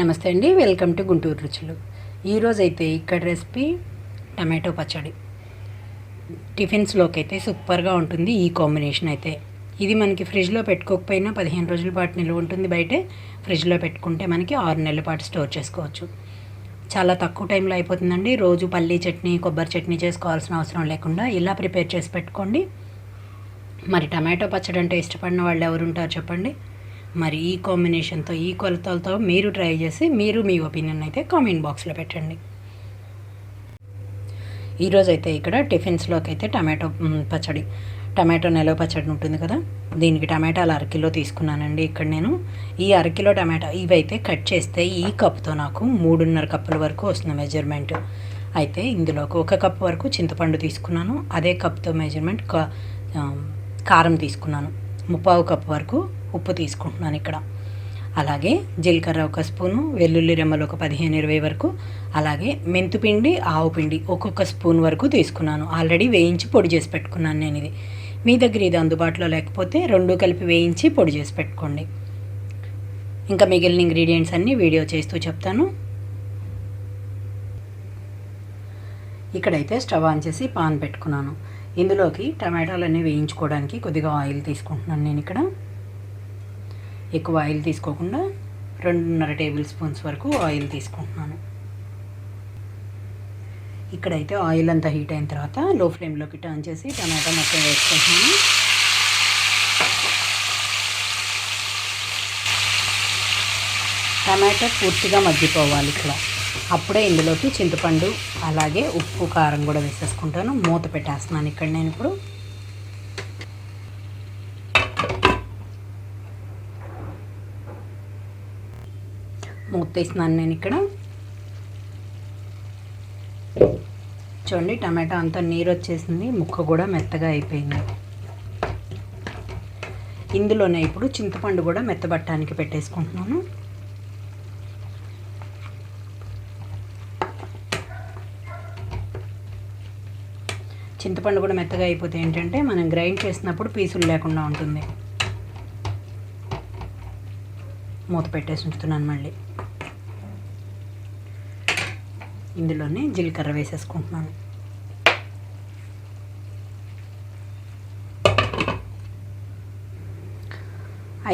నమస్తే అండి welcome to Guntur రుచులు. ఈరోజైతే ఇక్కడ రెసిపీ టమాటో పచ్చడి. టిఫిన్స్లోకి అయితే సూపర్గా ఉంటుంది ఈ కాంబినేషన్ అయితే. ఇది మనకి ఫ్రిడ్జ్లో పెట్టుకోకపోయినా పదిహేను రోజుల పాటు నిల్వ ఉంటుంది బయటే ఫ్రిడ్జ్లో పెట్టుకుంటే మనకి ఆరు నెలల పాటు స్టోర్ చేసుకోవచ్చు. చాలా తక్కువ టైంలో అయిపోతుందండి. రోజు పల్లీ చట్నీ కొబ్బరి చట్నీ చేసుకోవాల్సిన అవసరం లేకుండా ఇలా ప్రిపేర్ చేసి పెట్టుకోండి. మరి టమాటో పచ్చడి అంటే ఇష్టపడిన వాళ్ళు ఎవరు ఉంటారు చెప్పండి? మరి ఈ కాంబినేషన్తో ఈ కొలతలతో మీరు ట్రై చేసి మీరు మీ ఒపీనియన్ అయితే కామెంట్ బాక్స్లో పెట్టండి. ఈరోజు అయితే ఇక్కడ టిఫిన్స్లోకి అయితే టమాటో పచ్చడి. టమాటో నిలవ పచ్చడి ఉంటుంది కదా? దీనికి టమాటాలు అరకిలో తీసుకున్నానండి ఇక్కడ నేను. ఈ అరకిలో టమాటా ఇవైతే కట్ చేస్తే ఈ కప్తో నాకు మూడున్నర కప్పుల వరకు వస్తుంది మెజర్మెంట్. అయితే ఇందులోకి ఒక కప్ వరకు చింతపండు తీసుకున్నాను. అదే కప్తో మెజర్మెంట్ కా- కారం తీసుకున్నాను. ముప్పావు కప్ వరకు ఉప్పు తీసుకుంటున్నాను ఇక్కడ. అలాగే జీలకర్ర ఒక స్పూను వెల్లుల్లి రెమ్మలు ఒక పదిహేను ఇరవై వరకు. అలాగే మెంతుపిండి ఆవు పిండి ఒక్కొక్క స్పూన్ వరకు తీసుకున్నాను. ఆల్రెడీ వేయించి పొడి చేసి పెట్టుకున్నాను నేను ఇది. మీ దగ్గర ఇది అందుబాటులో లేకపోతే రెండు కలిపి వేయించి పొడి చేసి పెట్టుకోండి. ఇంకా మిగిలిన ఇంగ్రీడియంట్స్ అన్నీ వీడియో చేస్తూ చెప్తాను. ఇక్కడైతే స్టవ్ ఆన్ చేసి పాన్ పెట్టుకున్నాను. ఇందులోకి టమాటాలన్నీ వేయించుకోవడానికి కొద్దిగా ఆయిల్ తీసుకుంటున్నాను నేను ఇక్కడ. ఎక్కువ ఆయిల్ తీసుకోకుండా రెండున్నర టేబుల్ స్పూన్స్ వరకు ఆయిల్ తీసుకుంటున్నాను. ఇక్కడైతే ఆయిల్ అంతా హీట్ అయిన తర్వాత లో ఫ్లేమ్లోకి టర్న్ చేసి టమాటా మొత్తం వేసుకుంటున్నాను. టమాటా పూర్తిగా మగ్గిపోవాలి ఇక్కడ. అప్పుడే ఇందులోకి చింతపండు అలాగే ఉప్పు కారం కూడా వేసేసుకుంటాను. మూత పెట్టేస్తున్నాను ఇక్కడ నేను ఇప్పుడు. మూతేస్తున్నాను నేను ఇక్కడ. చూడండి టమాటా అంతా నీరు వచ్చేసింది ముక్క కూడా మెత్తగా అయిపోయింది. ఇందులోనే ఇప్పుడు చింతపండు కూడా మెత్తబట్టడానికి పెట్టేసుకుంటున్నాను. చింతపండు కూడా మెత్తగా అయిపోతే ఏంటంటే మనం గ్రైండ్ చేసినప్పుడు పీసులు లేకుండా ఉంటుంది. మూత పెట్టేసి ఉంచుతున్నాను మళ్ళీ. ఇందులోనే జీలకర్ర వేసేసుకుంటున్నాను.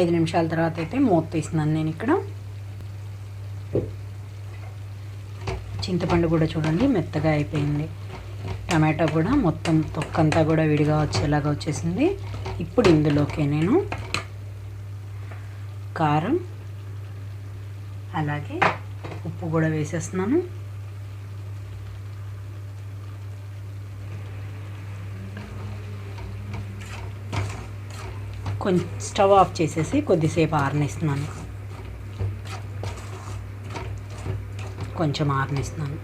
ఐదు నిమిషాల తర్వాత అయితే మూత తీసినాను నేను ఇక్కడ. చింతపండు కూడా చూడండి మెత్తగా అయిపోయింది. టమాటా కూడా మొత్తం తొక్కంతా కూడా విడిగా వచ్చేలాగా వచ్చేసింది. ఇప్పుడు ఇందులోకి నేను కారం అలాగే ఉప్పు కూడా వేసేస్తున్నాను. కొంచెం స్టవ్ ఆఫ్ చేసేసి కొద్దిసేపు ఆరనిస్తున్నాను. కొంచెం ఆరనిస్తున్నాను.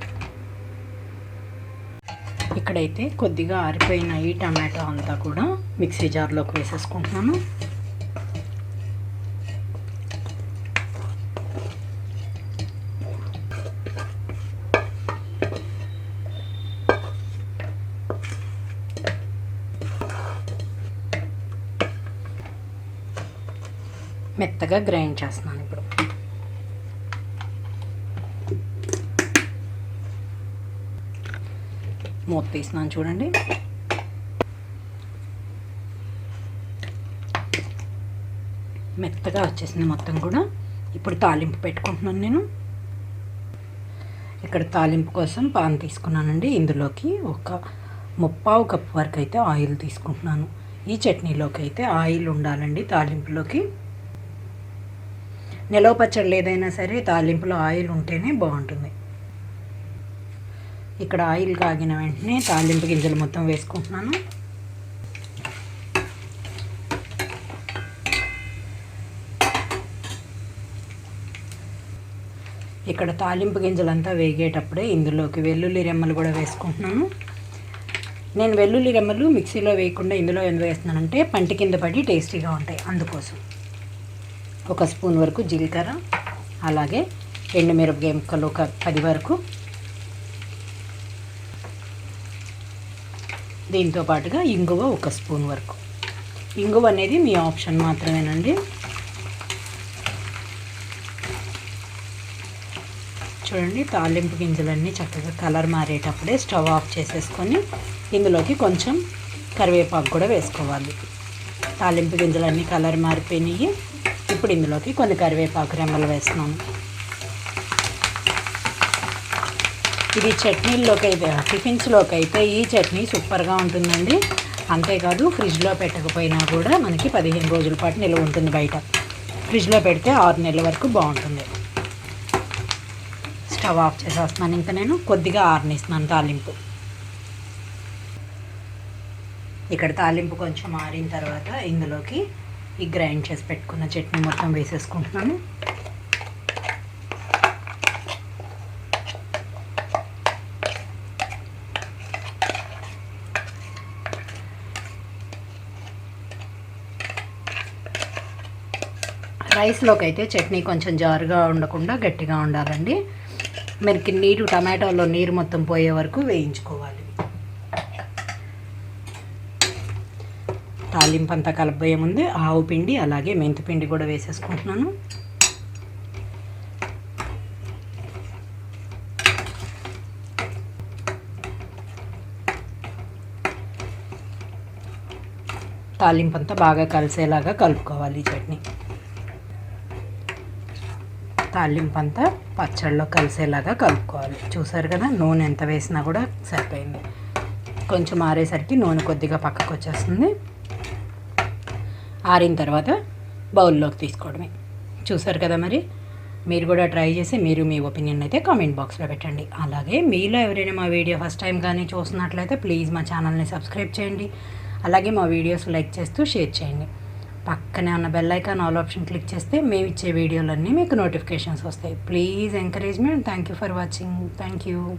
ఇక్కడైతే కొద్దిగా ఆరిపోయిన ఈ టమాటో అంతా కూడా మిక్సీ జార్లోకి వేసేసుకుంటున్నాను. మెత్తగా గ్రైండ్ చేస్తున్నాను ఇప్పుడు. మూత తీస్తున్నాను చూడండి. మెత్తగా వచ్చేసింది మొత్తం కూడా. ఇప్పుడు తాలింపు పెట్టుకుంటున్నాను నేను. ఇక్కడ తాలింపు కోసం పాన్ తీసుకున్నానండి. ఇందులోకి ఒక ముప్పావు కప్పు వరకు అయితే ఆయిల్ తీసుకుంటున్నాను. ఈ చట్నీలోకి అయితే ఆయిల్ ఉండాలండి తాలింపులోకి. నిలవ పచ్చళ్ళు ఏదైనా సరే తాలింపులో ఆయిల్ ఉంటేనే బాగుంటుంది. ఇక్కడ ఆయిల్ కాగిన వెంటనే తాలింపు గింజలు మొత్తం వేసుకుంటున్నాను. ఇక్కడ తాలింపు గింజలంతా వేగేటప్పుడే ఇందులోకి వెల్లుల్లి రెమ్మలు కూడా వేసుకుంటున్నాను. నేను వెల్లుల్లి రెమ్మలు మిక్సీలో వేయకుండా ఇందులో ఎందుకు వేస్తున్నానంటే పంటి కింద పడి టేస్టీగా ఉంటాయి అందుకోసం. ఒక స్పూన్ వరకు జీలకర్ర అలాగే ఎండుమిరపకాయ ముక్కలు ఒక పది వరకు. దీంతో పాటుగా ఇంగువ ఒక స్పూన్ వరకు. ఇంగువ అనేది మీ ఆప్షన్ మాత్రమేనండి. చూడండి తాలింపు గింజలన్నీ చక్కగా కలర్ మారేటప్పుడే స్టవ్ ఆఫ్ చేసేసుకొని ఇందులోకి కొంచెం కరివేపాకు కూడా వేసుకోవాలి. తాలింపు గింజలన్నీ కలర్ మారిపోయినాయి. ఇప్పుడు ఇందులోకి కొన్ని కరివేపాకు రెమ్మలు వేస్తున్నాను. ఇది చట్నీల్లోకి అయితే టిఫిన్స్లోకి అయితే ఈ చట్నీ సూపర్గా ఉంటుందండి. అంతేకాదు ఫ్రిడ్జ్లో పెట్టకపోయినా కూడా మనకి పదిహేను రోజుల పాటు నిల్వ ఉంటుంది బయట. ఫ్రిడ్జ్లో పెడితే ఆరు నెలల వరకు బాగుంటుంది. స్టవ్ ఆఫ్ చేసేస్తున్నాను ఇంకా నేను. కొద్దిగా ఆరనిస్తున్నాను తాలింపు. ఇక్కడ తాలింపు కొంచెం ఆరిన తర్వాత ఇందులోకి ఈ గ్రైండ్ చేసి పెట్టుకున్న చట్నీ మొత్తం వేసేసుకుంటున్నాను. రైస్లోకి అయితే చట్నీ కొంచెం జారుగా ఉండకుండా గట్టిగా ఉండాలండి. మనకి నీరు టమాటోలో నీరు మొత్తం పోయే వరకు వేయించుకోవాలి. తాలింపు అంతా కలపబోయే ముందు ఆవు పిండి అలాగే మెంతి పిండి కూడా వేసేసుకుంటున్నాను. తాలింపు అంతా బాగా కలిసేలాగా కలుపుకోవాలి ఈ చట్నీ. తాలింపు అంతా పచ్చళ్ళలో కలిసేలాగా కలుపుకోవాలి. చూసారు కదా నూనె ఎంత వేసినా కూడా సరిపోయింది. కొంచెం ఆరేసరికి నూనె కొద్దిగా పక్కకు వచ్చేస్తుంది ఆరిన తర్వాత బౌల్లోకి తీసుకోవడమే. చూసారు కదా మరి? మీరు కూడా ట్రై చేసి మీరు మీ ఒపీనియన్ అయితే కామెంట్ బాక్స్లో పెట్టండి. అలాగే మీలో ఎవరైనా మా వీడియో ఫస్ట్ టైం కానీ చూస్తున్నట్లయితే ప్లీజ్ మా ఛానల్ని సబ్స్క్రైబ్ చేయండి. అలాగే మా వీడియోస్ లైక్ చేస్తూ షేర్ చేయండి. పక్కనే ఉన్న bell icon all option click చేస్తే మేము ఇచ్చే వీడియోలన్నీ మీకు నోటిఫికేషన్స్ వస్తాయి. Please encouragement. Thank you for watching. Thank you.